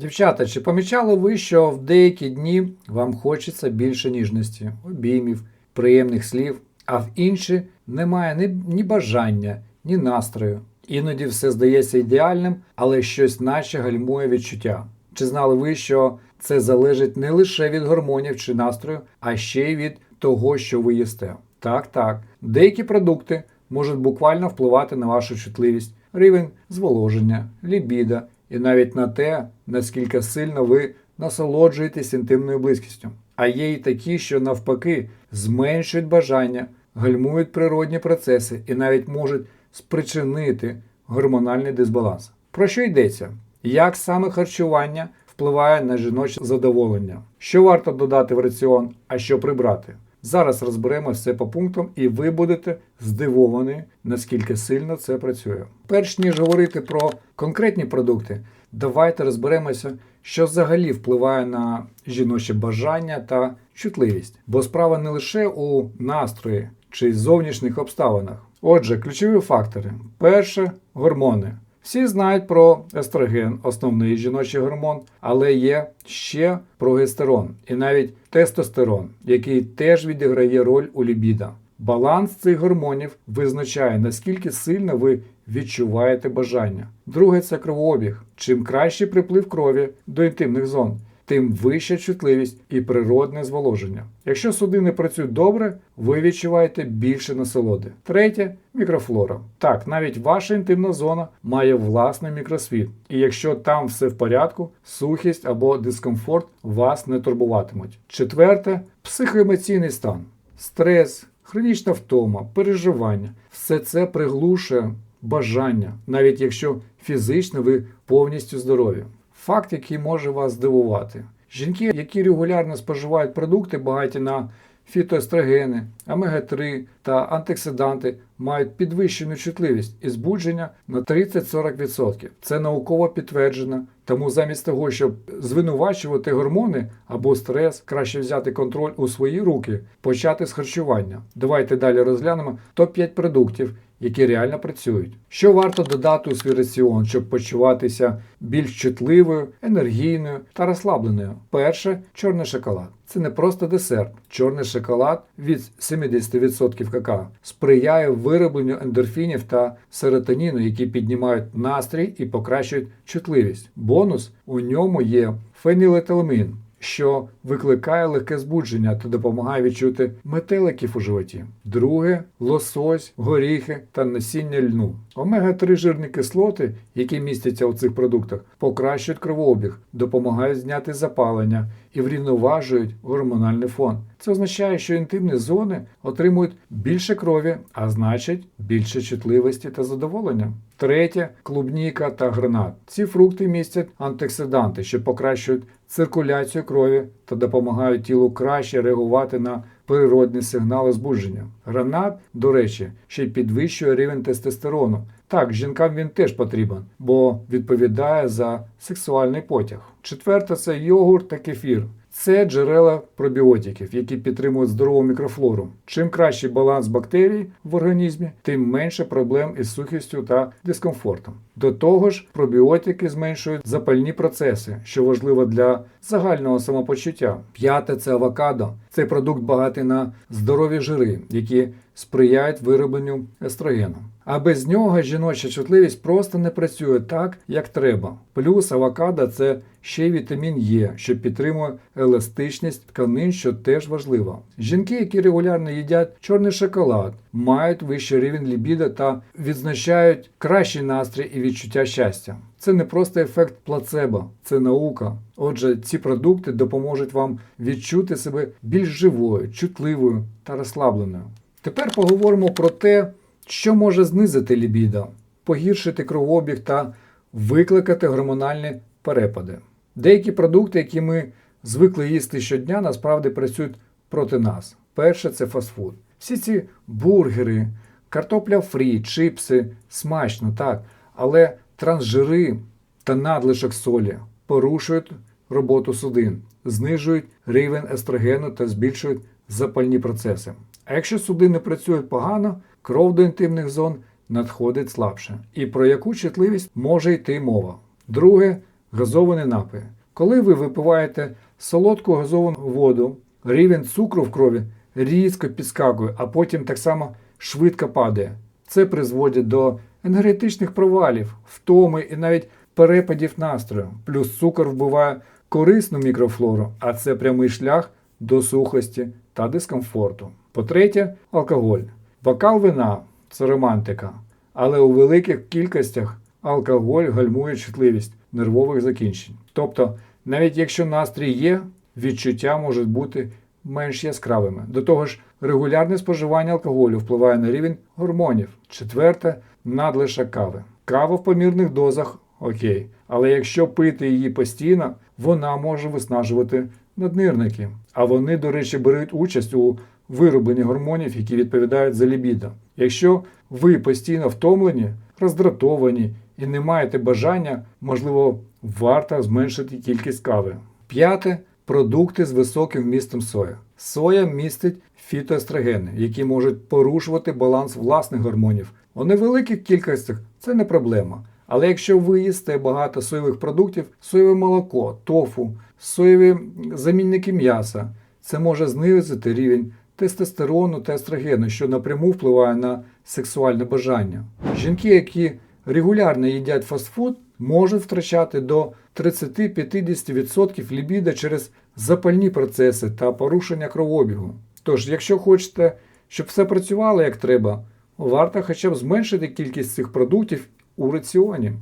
Дівчата, чи помічали ви, що в деякі дні вам хочеться більше ніжності, обіймів, приємних слів, а в інші немає ні, ні бажання, ні настрою. Іноді все здається ідеальним, але щось наче гальмує відчуття. Чи знали ви, що це залежить не лише від гормонів чи настрою, а ще й від того, що ви їсте? Так, так. Деякі продукти можуть буквально впливати на вашу чутливість, рівень зволоження, лібіда і навіть на те, наскільки сильно ви насолоджуєтесь інтимною близькістю. А є й такі, що навпаки зменшують бажання, гальмують природні процеси і навіть можуть спричинити гормональний дисбаланс. Про що йдеться? Як саме харчування впливає на жіноче задоволення? Що варто додати в раціон, а що прибрати? Зараз розберемо все по пунктам, і ви будете здивовані, наскільки сильно це працює. Перш ніж говорити про конкретні продукти, давайте розберемося, що взагалі впливає на жіноче бажання та чутливість. Бо справа не лише у настрої чи зовнішніх обставинах. Отже, ключові фактори: перше гормони. Всі знають про естроген, основний жіночий гормон, але є ще прогестерон і навіть тестостерон, який теж відіграє роль у лібіда. Баланс цих гормонів визначає, наскільки сильно ви відчуваєте бажання. Друге це кровообіг. Чим кращий приплив крові до інтимних зон, тим вища чутливість і природне зволоження. Якщо судини працюють добре, ви відчуваєте більше насолоди. Третє мікрофлора. Так, навіть ваша інтимна зона має власний мікросвіт, і якщо там все в порядку, сухість або дискомфорт вас не турбуватимуть. Четверте психоемоційний стан, стрес, хронічна втома, переживання все це приглушує бажання, навіть якщо фізично ви повністю здорові. Факт, який може вас здивувати. Жінки, які регулярно споживають продукти, багаті на фітоестрогени, омега-3 та антиоксиданти, мають підвищену чутливість і збудження на 30-40%. Це науково підтверджено. Тому замість того, щоб звинувачувати гормони або стрес, краще взяти контроль у свої руки, почати з харчування. Давайте далі розглянемо топ-5 продуктів, які реально працюють. Що варто додати у свій раціон, щоб почуватися більш чутливою, енергійною та розслабленою? Перше чорний шоколад. Це не просто десерт. Чорний шоколад від 70% какао сприяє виробленню ендорфінів та серотоніну, які піднімають настрій і покращують чутливість. Бонус у ньому є фенілетиламін, що викликає легке збудження та допомагає відчути метеликів у животі. Друге лосось, горіхи та насіння льну. Омега-3 жирні кислоти, які містяться у цих продуктах, покращують кровообіг, допомагають зняти запалення і врівноважують гормональний фон. Це означає, що інтимні зони отримують більше крові, а значить більше чутливості та задоволення. Третє клубніка та гранат. Ці фрукти містять антиоксиданти, що покращують циркуляцію крові та допомагають тілу краще реагувати на природні сигнали збудження. Гранат, до речі, ще й підвищує рівень тестостерону. Так, жінкам він теж потрібен, бо відповідає за сексуальний потяг. Четверте це йогурт та кефір. Це джерела пробіотиків, які підтримують здорову мікрофлору. Чим кращий баланс бактерій в організмі, тим менше проблем із сухістю та дискомфортом. До того ж, пробіотики зменшують запальні процеси, що важливо для загального самопочуття. П'яте це авокадо. Цей продукт багатий на здорові жири, які сприяють виробленню естрогену. А без нього жіноча чутливість просто не працює так, як треба. Плюс авокадо це ще й вітамін Е, що підтримує еластичність тканин, що теж важливо. Жінки, які регулярно їдять чорний шоколад, мають вищий рівень лібіда та відзначають кращий настрій і відчуття щастя. Це не просто ефект плацебо, це наука. Отже, ці продукти допоможуть вам відчути себе більш живою, чутливою та розслабленою. Тепер поговоримо про те, що може знизити лібідо, погіршити кровообіг та викликати гормональні перепади. Деякі продукти, які ми звикли їсти щодня, насправді працюють проти нас. Перше це фастфуд. Всі ці бургери, картопля фрі, чипси смачно, так, але трансжири та надлишок солі порушують роботу судин, знижують рівень естрогену та збільшують запальні процеси. А якщо судини працюють погано, кров до інтимних зон надходить слабше. І про яку чутливість може йти мова? Друге газовані напої. Коли ви випиваєте солодку газовану воду, рівень цукру в крові різко підскакує, а потім так само швидко падає. Це призводить до енергетичних провалів, втоми і навіть перепадів настрою. Плюс цукор вбиває корисну мікрофлору, а це прямий шлях до сухості та дискомфорту. По-третє, алкоголь. Бокал вина це романтика, але у великих кількостях алкоголь гальмує чутливість нервових закінчень. Тобто, навіть якщо настрій є, відчуття можуть бути менш яскравими. До того ж, регулярне споживання алкоголю впливає на рівень гормонів. Четверте надлишок кави. Кава в помірних дозах окей, але якщо пити її постійно, вона може виснажувати наднирники. А вони, до речі, беруть участь у виробленні гормонів, які відповідають за лібідо. Якщо ви постійно втомлені, роздратовані і не маєте бажання, можливо, варто зменшити кількість кави. П'яте продукти з високим вмістом соя. Соя містить фітоестрогени, які можуть порушувати баланс власних гормонів. У невеликих кількостях це не проблема. Але якщо ви їсте багато соєвих продуктів, соєве молоко, тофу, соєві замінники м'яса, це може знизити рівень тестостерону та естрогену, що напряму впливає на сексуальне бажання. Жінки, які регулярно їдять фастфуд, можуть втрачати до 30-50% лібіда через запальні процеси та порушення кровообігу. Тож, якщо хочете, щоб все працювало як треба, варто хоча б зменшити кількість цих продуктів у раціоні.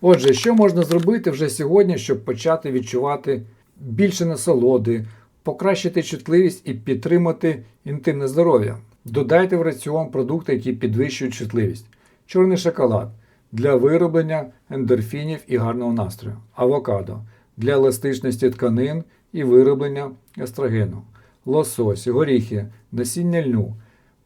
Отже, що можна зробити вже сьогодні, щоб почати відчувати більше насолоди, покращити чутливість і підтримати інтимне здоров'я? Додайте в раціон продукти, які підвищують чутливість. Чорний шоколад для вироблення ендорфінів і гарного настрою, авокадо для еластичності тканин і вироблення естрогену, лосось, горіхи, насіння льну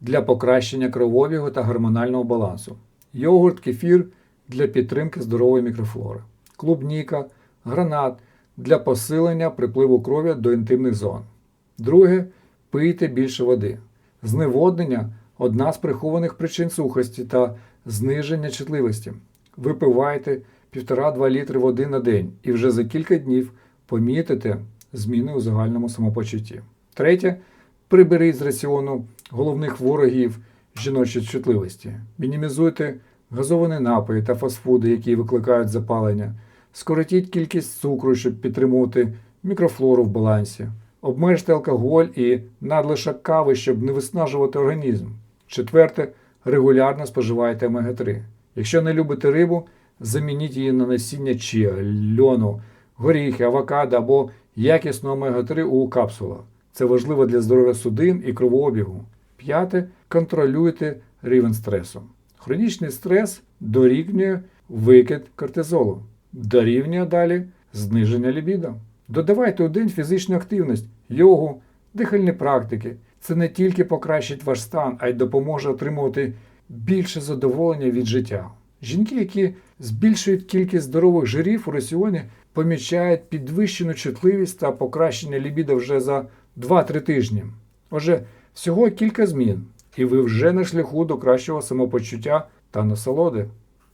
для покращення кровообігу та гормонального балансу, йогурт, кефір для підтримки здорової мікрофлори, клубніка, гранат для посилення припливу крові до інтимних зон. Друге пийте більше води. Зневоднення одна з прихованих причин сухості та зниження чутливості. Випивайте 1,5-2 літри води на день і вже за кілька днів помітите зміни у загальному самопочутті. Третє приберіть з раціону головних ворогів жіночої чутливості. Мінімізуйте газовані напої та фастфуди, які викликають запалення. Скоротіть кількість цукру, щоб підтримувати мікрофлору в балансі. Обмежте алкоголь і надлишок кави, щоб не виснажувати організм. Четверте, регулярно споживайте омега-3. Якщо не любите рибу, замініть її на насіння чия, льону, горіхи, авокадо або якісну омега-3 у капсулах. Це важливо для здоров'я судин і кровообігу. П'яте, контролюйте рівень стресу. Хронічний стрес дорівнює викид кортизолу, дорівнює далі зниження лібіда. Додавайте у фізичну активність, йогу, дихальні практики. Це не тільки покращить ваш стан, а й допоможе отримувати більше задоволення від життя. Жінки, які збільшують кількість здорових жирів у раціоні, помічають підвищену чутливість та покращення лібіда вже за 2-3 тижні. Отже, всього кілька змін, і ви вже на шляху до кращого самопочуття та насолоди.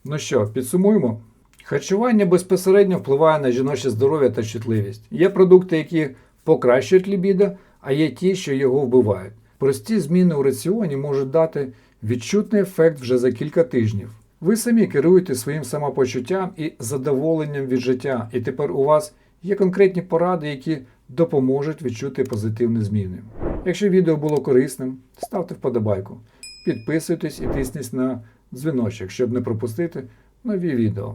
Ну що, підсумуємо? Харчування безпосередньо впливає на жіноче здоров'я та чутливість. Є продукти, які покращують лібідо, а є ті, що його вбивають. Прості зміни у раціоні можуть дати відчутний ефект вже за кілька тижнів. Ви самі керуєте своїм самопочуттям і задоволенням від життя, і тепер у вас є конкретні поради, які допоможуть відчути позитивні зміни. Якщо відео було корисним, ставте вподобайку, підписуйтесь і тисніть на дзвіночок, щоб не пропустити нові відео.